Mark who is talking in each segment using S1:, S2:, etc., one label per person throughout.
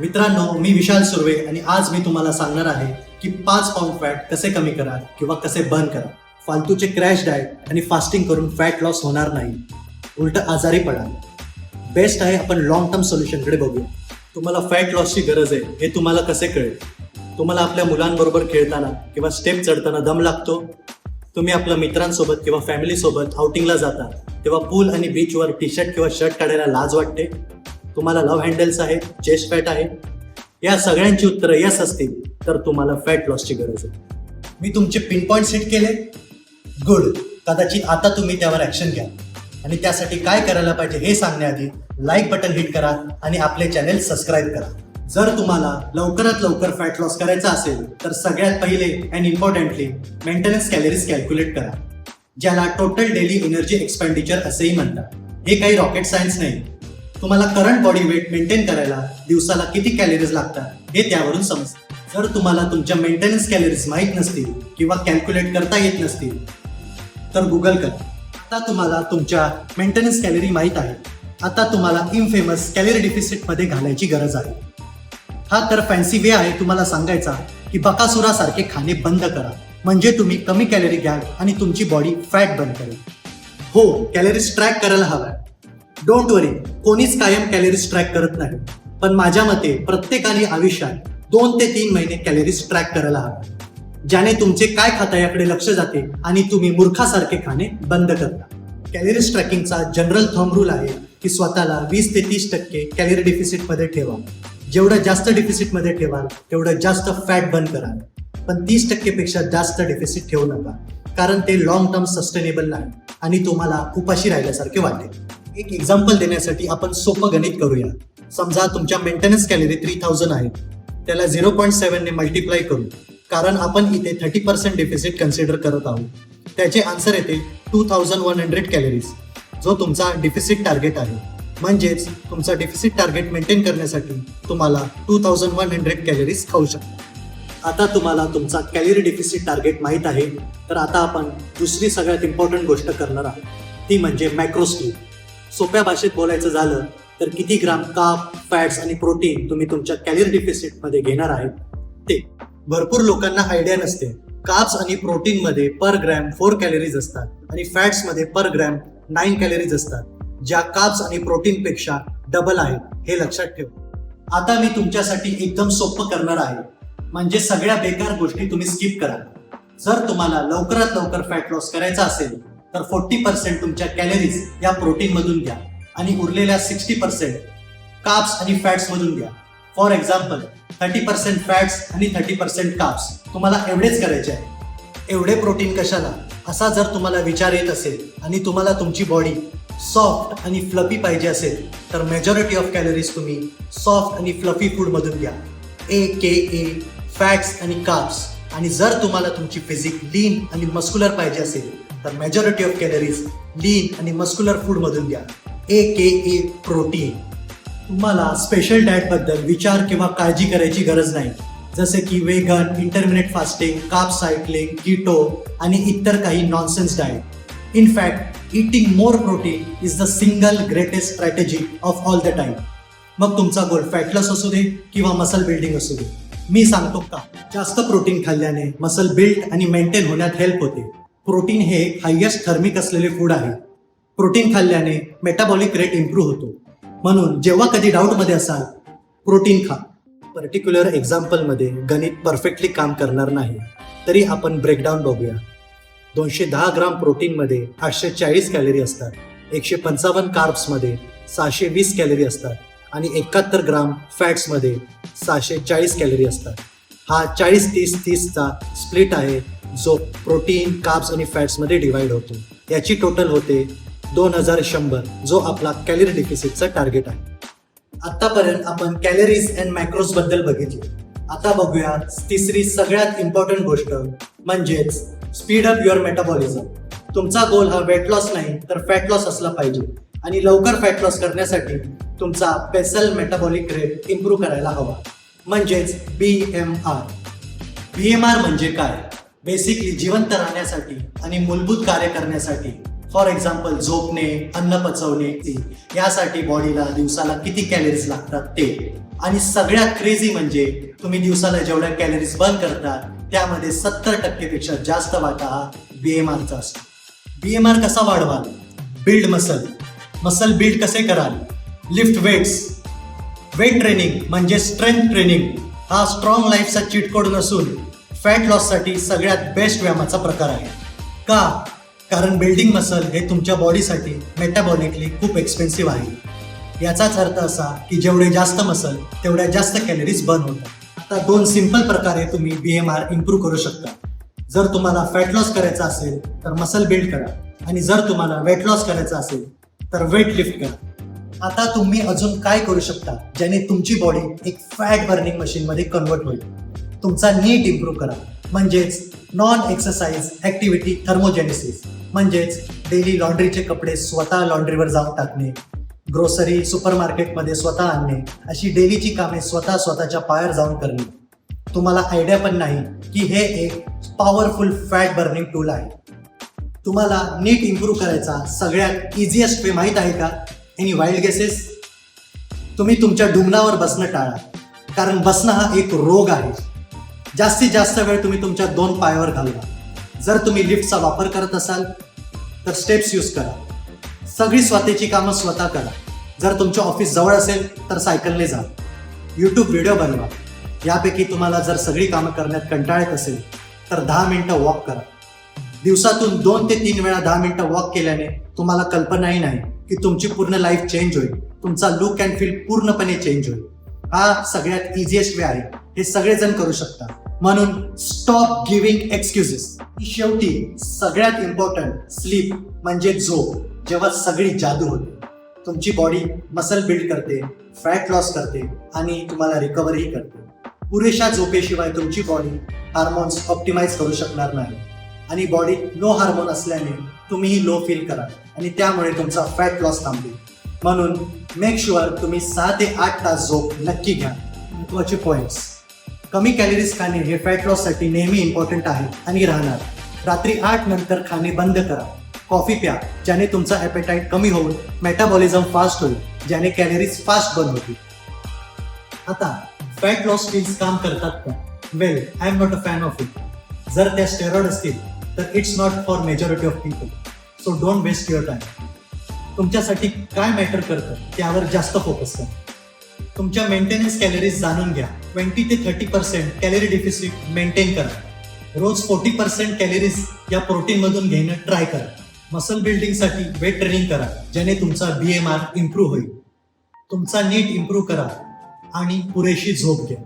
S1: मित्रांनो मी विशाल सुर्वे आणि आज मी तुम्हाला सांगणार आहे की पाच पाऊंड फॅट कसे कमी करा किंवा कसे बर्न करा फालतूचे क्रॅश डाएट आणि फास्टिंग करून फॅट लॉस होणार नाही. उलट आजारी पडा. बेस्ट आहे आपण लॉंग टर्म सोल्युशनकडे बघूया. तुम्हाला फॅट लॉसची गरज आहे हे तुम्हाला कसे कळेल? तुम्हाला आपल्या मुलांबरोबर खेळताना किंवा स्टेप चढताना दम लागतो? तुम्ही आपल्या मित्रांसोबत किंवा फॅमिलीसोबत आउटिंगला जाता तेव्हा पूल आणि बीचवर टी शर्ट किंवा शर्ट काढायला लाज वाटते? तुम्हाला लव्ह हँडल्स आहेत चेस्ट फॅट आहे या सगळ्यांची उत्तरं यस असतील तर तुम्हाला फॅट लॉसची गरज आहे. मी तुमचे पिन पॉईंट सेट केले. गुड कदाचित आता तुम्ही त्यावर ॲक्शन घ्या आणि त्यासाठी काय करायला पाहिजे हे सांगण्याआधी लाईक बटन हिट करा आणि आपले चॅनेल सबस्क्राईब करा. जर तुम्हाला लवकरात लवकर फॅट लॉस करायचा असेल तर सगळ्यात पहिले and importantly maintenance calories calculate करा. ज्याला टोटल डेली एनर्जी एक्सपेंडिचर असेही म्हणतात. हे काही रॉकेट सायन्स नाही. तुम्हाला करंट बॉडी वेट मेंटेन करायला दिवसाला किती कॅलरीज लागतात हे त्यावरून समजतं. जर तुम्हाला तुमच्या मेंटेनन्स कॅलरीज माहीत नसतील किंवा कॅल्क्युलेट करता येत नसतील तर गुगल करा. आता तुम्हाला तुमच्या मेंटेनन्स कॅलरी माहीत आहे. आता तुम्हाला इनफेमस कॅलरी डिफिसिटमध्ये घालायची गरज आहे. हा तर फॅन्सी वे आहे तुम्हाला सांगायचा की बकासुरासारखे खाणे बंद करा. म्हणजे तुम्ही कमी कॅलरी घ्याल आणि तुमची बॉडी फॅट बंद करेल. हो कॅलरीज ट्रॅक करायला हव्या डोंट वरी कोणीच कायम कॅलरीज ट्रॅक करत नाही. पण माझ्या मते प्रत्येकाने आयुष्यात दोन ते तीन महिने कॅलरीज ट्रॅक करायला हव्या ज्याने तुमचे काय खाता याकडे लक्ष जाते आणि तुम्ही मूर्खासारखे खाणे बंद करता. कॅलरीज ट्रॅकिंगचा जनरल थंब रूल आहे की स्वतःला वीस ते तीस टक्के कॅलरी डिफिसिटमध्ये ठेवा. जेवढं जास्त डिफिसिटमध्ये ठेवाल तेवढं जास्त फॅट बर्न कराल. पण तीस टक्केपेक्षा जास्त डिफिसिट ठेवू नका कारण ते लॉंग टर्म सस्टेनेबल नाही आणि तुम्हाला उपाशी राहिल्यासारखे वाटेल. एक एक्झाम्पल देण्यासाठी आपण सोपं गणित करूया. समजा तुमच्या मेंटेनन्स कॅलरी थ्री थाउजंड आहे. त्याला झिरो पॉईंट सेव्हनने मल्टिप्लाय करू. कारण आपण इथे थर्टी पर्सेंट डेफिसिट कन्सिडर करत आहोत. त्याचे आन्सर येते two thousand one hundred calories जो तुमचा डिफिसिट टार्गेट आहे. म्हणजेच तुमचा डिफिसिट टार्गेट मेंटेन करण्यासाठी तुम्हाला two thousand one hundred calories खाऊ शकता. आता तुम्हाला तुमचा कॅलरी डिफिसिट टार्गेट माहीत आहे. तर आता आपण दुसरी सगळ्यात इम्पॉर्टंट गोष्ट करणार आहोत. ती म्हणजे मॅक्रोस्लीप सोप्या भाषेत बोलायचं झालं तर किती ग्राम काप फॅट्स आणि प्रोटीन तुम्ही तुमच्या कॅलरी डिफिसिटमध्ये घेणार आहेत ते. भरपूर लोकांना आयडिया नसते. काप्स आणि प्रोटीन मध्ये पर ग्रॅम फोर कॅलरीज असतात आणि फॅट्समध्ये पर ग्रॅम नाईन कॅलरीज असतात ज्या काप्स आणि प्रोटीन पेक्षा डबल आहेत हे लक्षात ठेवा. आता मी तुमच्यासाठी एकदम सोपं करणार आहे. म्हणजे सगळ्या बेकार गोष्टी तुम्ही स्किप करा. जर तुम्हाला लवकरात लवकर फॅट लॉस करायचा असेल तर फोर्टी पर्सेंट तुमच्या कॅलरीज या प्रोटीन मधून घ्या. आणि उरलेल्या सिक्स्टी पर्सेंट काप्स आणि फॅट्स मधून घ्या. For example thirty percent fats आणि थर्टी पर्सेंट काप्स तुम्हाला एवढेच करायचे आहे. एवढे प्रोटीन कशाला? असा जर तुम्हाला विचार येत असेल आणि तुम्हाला तुमची बॉडी सॉफ्ट आणि फ्लफी पाहिजे असेल तर मेजॉरिटी ऑफ कॅलरीज तुम्ही सॉफ्ट आणि फ्लफी फूडमधून घ्या. ए के ए फॅट्स आणि काप्स आणि जर तुम्हाला तुमची फिजिक लीन आणि मस्क्युलर पाहिजे असेल तर मेजॉरिटी ऑफ कॅलरीज लीन आणि मस्क्युलर फूडमधून घ्या. ए के ए प्रोटीन तुम्हाला स्पेशल डाएटबद्दल विचार किंवा काळजी करायची गरज नाही. जसे की vegan intermittent fasting carb cycling keto आणि इतर काही nonsense diet in fact eating more protein is the single greatest strategy of all the time मग तुमचा गोल फॅटलस असू दे किंवा मसल बिल्डिंग असू दे. मी सांगतो का जास्त प्रोटीन खाल्ल्याने मसल बिल्ड आणि मेंटेन होण्यात हेल्प होते. प्रोटीन हे हायेस्ट थर्मिक असलेले फूड आहे. प्रोटीन खाल्ल्याने मेटाबॉलिक रेट इम्प्रूव्ह होतो. म्हणून जेव्हा कधी डाऊटमध्ये असाल प्रोटीन खा. पर्टिक्युलर एक्झाम्पलमध्ये गणित परफेक्टली काम करणार नाही. तरी आपण ब्रेकडाऊन बघूया. दोनशे दहा ग्राम प्रोटीनमध्ये आठशे चाळीस कॅलरी असतात. एकशे पंचावन्न कार्ब्समध्ये सहाशे वीस कॅलरी असतात. आणि एकाहत्तर ग्राम फॅट्समध्ये सहाशे चाळीस कॅलरी असतात. हा चाळीस तीस तीसचा स्प्लिट आहे. जो प्रोटीन काब्स आणि फॅट्समध्ये डिवाइड होतो. याची टोटल होते दोन हजार शंभर जो आपला कॅलरी डिफिसिटचा टार्गेट आहे. आतापर्यंत आपण कॅलरीज अँड मायक्रोजबद्दल बघितले. आता बघूया तिसरी सगळ्यात इम्पॉर्टंट गोष्ट म्हणजेच स्पीड अप युअर मेटाबॉलिझम तुमचा गोल हा वेट लॉस नाही तर फॅट लॉस असला पाहिजे. आणि लवकर फॅट लॉस करण्यासाठी तुमचा पेसल मेटाबॉलिक रेट इम्प्रूव्ह करायला हवा. म्हणजेच B M R B M R म्हणजे काय? बेसिकली जिवंत राहण्यासाठी आणि मूलभूत कार्य करण्यासाठी. फॉर एक्झाम्पल झोपणे अन्न पचवणे यासाठी बॉडीला दिवसाला किती कॅलरीज लागतात ते. आणि सगळ्यात क्रेझी म्हणजे तुम्ही दिवसाला जेवढ्या कॅलरीज बर्न करता त्यामध्ये सत्तर टक्केपेक्षा जास्त वाटा हा बीएमआरचा असतो. बी एम आर कसा वाढवाल? बिल्ड मसल मसल बिल्ड कसे कराल? लिफ्ट वेट्स वेट ट्रेनिंग म्हणजे स्ट्रेंथ ट्रेनिंग हा स्ट्रॉंग लाईफचा चिटकोड नसून फॅट लॉससाठी सगळ्यात बेस्ट व्यायामाचा प्रकार आहे. का? कारण बिल्डिंग मसल हे तुमच्या बॉडीसाठी मेटाबॉलिकली खूप एक्सपेन्सिव्ह आहे. याचाच अर्थ असा की जेवढे जास्त मसल तेवढ्या जास्त कॅलरीज बर्न होतात. आता दोन सिंपल प्रकारे तुम्ही बी एम आर इम्प्रूव्ह करू शकता. जर तुम्हाला फॅट लॉस करायचा असेल तर मसल बिल्ड करा. आणि जर तुम्हाला वेट लॉस करायचा असेल तर वेट लिफ्ट करा. आता तुम्ही अजून काय करू शकता ज्याने तुमची बॉडी एक फॅट बर्निंग मशीनमध्ये कन्वर्ट होईल. तुमचा नीट इम्प्रूव्ह करा. म्हणजेच नॉन एक्सरसाइज ॲक्टिव्हिटी थर्मोजेनेसिस म्हणजेच डेली लॉन्ड्रीचे कपडे स्वतः लॉन्ड्रीवर जाऊन टाकणे. ग्रोसरी सुपर मार्केटमध्ये स्वतः आणणे. अशी डेलीची कामे स्वतः स्वतःच्या पायावर जाऊन करणे. तुम्हाला आयडिया पण नाही की हे एक पॉवरफुल फॅट बर्निंग टूल आहे. तुम्हाला नीट इम्प्रूव्ह करायचा सगळ्यात इझिएस्ट वे माहीत आहे का? एनी वाईल्ड गेसेस तुम्ही तुमच्या डुंगणावर बसणं टाळा. कारण बसणं हा एक रोग आहे. जास्तीत जास्त वेळ तुम्ही तुमच्या दोन पायावर घालवा. जर तुम्ही लिफ्टचा वापर करत असाल तर स्टेप्स यूज करा. सगळी स्वतःची कामं स्वतः करा. जर तुमचे ऑफिस जवळ असेल तर सायकलने जा. यूट्यूब व्हिडिओ बनवा. यापैकी तुम्हाला जर सगळी कामं करण्यात कंटाळत असेल तर दहा मिनटं वॉक करा. दिवसातून दोन ते तीन वेळा दहा मिनटं वॉक केल्याने तुम्हाला कल्पनाही नाही की तुमची पूर्ण लाईफ चेंज होईल. तुमचा लुक अँड फील पूर्णपणे चेंज होईल. हा सगळ्यात इझिएस्ट वे आहे. हे सगळेजण करू शकता म्हणून स्टॉप गिव्हिंग एक्सक्युजेस शेवटी सगळ्यात इम्पॉर्टंट स्लीप म्हणजे झोप. जेव्हा सगळी जादू होते. तुमची बॉडी मसल बिल्ड करते फॅट लॉस करते आणि तुम्हाला रिकव्हरही करते. पुरेशा झोपेशिवाय तुमची बॉडी हार्मोन्स ऑप्टिमाइज करू शकणार नाही. आणि बॉडी लो हार्मोन असल्याने तुम्हीही लो फील करा आणि त्यामुळे तुमचा फॅट लॉस थांबेल. म्हणून मेक शुअर तुम्ही सहा ते आठ तास झोप नक्की घ्या. महत्त्वाचे पॉईंट्स कमी कॅलरीज खाणे हे फॅट लॉससाठी नेहमी इम्पॉर्टंट आहे आणि राहणार. रात्री आठ नंतर खाणे बंद करा. कॉफी प्या ज्याने तुमचा ॲपेटाईट कमी होऊन मेटाबॉलिझम फास्ट होईल ज्याने कॅलरीज फास्ट बंद होतील. आता फॅट लॉस पिल्स काम करतात का? Well I am not a fan of it जर त्या स्टेरॉइड असतील तर it's not for majority of people so don't waste your time तुमच्यासाठी काय मॅटर करतं? त्यावर जास्त फोकस करा. तुमच्या मेंटेनन्स कॅलरीज जाणून घ्या. ट्वेंटी ते thirty percent calorie deficit maintain करा. रोज फोर्टी पर्सेंट कॅलरीज या प्रोटीनमधून घेणं ट्राय करा. मसल बिल्डिंगसाठी वेट ट्रेनिंग करा ज्याने तुमचा बी एम आर इम्प्रूव्ह होईल. तुमचा नीट इम्प्रूव्ह करा आणि पुरेशी झोप घ्या.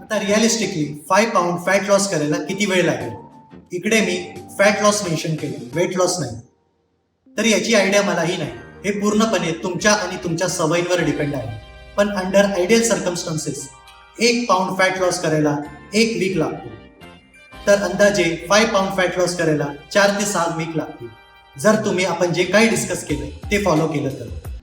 S1: आता realistically five pound fat loss करायला किती वेळ लागेल? इकडे मी फॅट लॉस मेन्शन केले वेट लॉस नाही. तर याची आयडिया मलाही नाही. हे पूर्णपणे तुमच्या आणि तुमच्या सवयींवर डिपेंड आहे. पण अंडर आयडियल सर्कमस्टन्सेस एक पाऊंड फॅट लॉस करायला एक वीक लागतो. तर अंदाजे फाय पाऊंड फॅट लॉस करायला चार ते सहा वीक लागतील. जर तुम्ही आपण जे काही डिस्कस केलं ते फॉलो केलं तर.